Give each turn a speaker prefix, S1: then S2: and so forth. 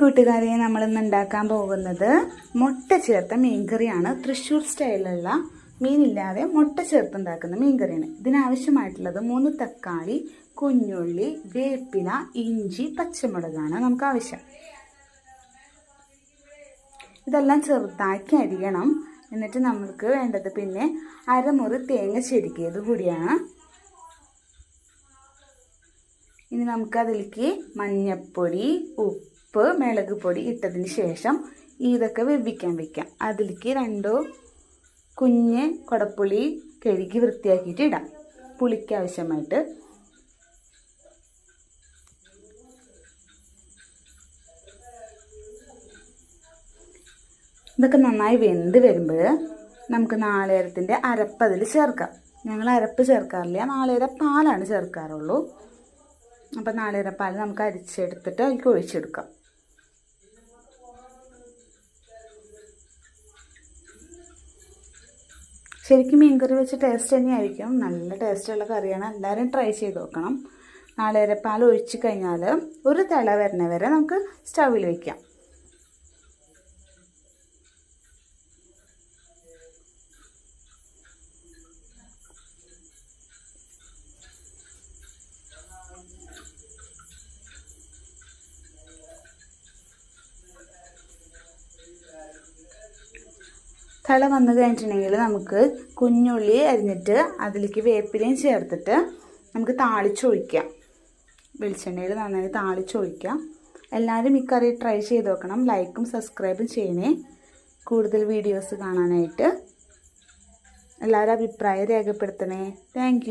S1: കൂട്ടുകാരെ നമ്മൾ ഇന്ന് ഉണ്ടാക്കാൻ പോകുന്നത് മുട്ട ചേർത്ത മീൻകറിയാണ്. തൃശ്ശൂർ സ്റ്റൈലുള്ള മീനില്ലാതെ മുട്ട ചേർത്ത് ഉണ്ടാക്കുന്ന മീൻകറിയാണ്. ഇതിനാവശ്യമായിട്ടുള്ളത് മൂന്ന് തക്കാളി കുഞ്ഞുള്ളി വേപ്പില ഇഞ്ചി പച്ചമുളകാണ് നമുക്ക് ആവശ്യം ഇതെല്ലാം ചെറുതാക്കി അരിയണം. എന്നിട്ട് നമ്മൾക്ക് വേണ്ടത് പിന്നെ അരമുറി തേങ്ങ ചെരുക്കിയത് കൂടിയാണ്. ഇനി നമുക്ക് അതിലേക്ക് മഞ്ഞപ്പൊടി ഉപ്പ് മുളക് പൊടി ഇട്ടതിന് ശേഷം ഇതൊക്കെ വേവിക്കാൻ വെക്കാം. അതിലേക്ക് രണ്ടോ കുഞ്ഞ് കുടപ്പുളി കഴുകി വൃത്തിയാക്കിയിട്ട് ഇടാം. പുളിക്ക് ആവശ്യമായിട്ട്. ഇതൊക്കെ നന്നായി വെന്ത് വരുമ്പോൾ നമുക്ക് നാളികേരത്തിന്റെ അരപ്പ് അതിൽ ചേർക്കാം. ഞങ്ങൾ അരപ്പ് ചേർക്കാറില്ല. നാളികേര പാലാണ് ചേർക്കാറുള്ളൂ. അപ്പം പാൽ നമുക്ക് അരിച്ചെടുത്തിട്ട് അതിലേക്ക് ഒഴിച്ചെടുക്കാം. ശരിക്കും മീൻകറി വെച്ച് ടേസ്റ്റ് തന്നെയായിരിക്കും. നല്ല ടേസ്റ്റുള്ള കറിയാണ്. എല്ലാവരും ട്രൈ ചെയ്ത് നോക്കണം. പാൽ ഒഴിച്ച് കഴിഞ്ഞാൽ ഒരു തിള വരുന്ന വരെ നമുക്ക് സ്റ്റവിൽ വയ്ക്കാം തിള വന്നു കഴിഞ്ഞിട്ടുണ്ടെങ്കിൽ നമുക്ക് കുഞ്ഞുള്ളി അരിഞ്ഞിട്ട് അതിലേക്ക് വേപ്പിലയും ചേർത്തിട്ട് നമുക്ക് താളിച്ചൊഴിക്കാം വെളിച്ചെണ്ണയിൽ നന്നായി താളിച്ചൊഴിക്കാം എല്ലാവരും ഈ കറി ട്രൈ ചെയ്ത് നോക്കണം. ലൈക്കും സബ്സ്ക്രൈബും ചെയ്യണേ. കൂടുതൽ വീഡിയോസ് കാണാനായിട്ട്. എല്ലാവരും അഭിപ്രായം രേഖപ്പെടുത്തണേ. താങ്ക്